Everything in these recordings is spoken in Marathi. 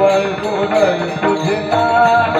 वल पूरन पुजना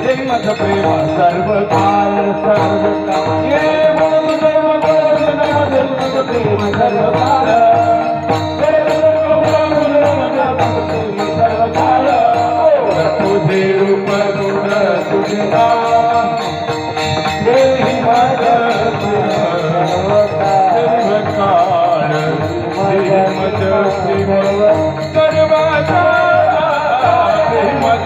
प्रेमाचा प्रेमा सर्व काल सर्व प्रेम सर्व काल तुझे रूप गुण तुझे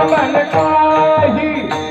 कमल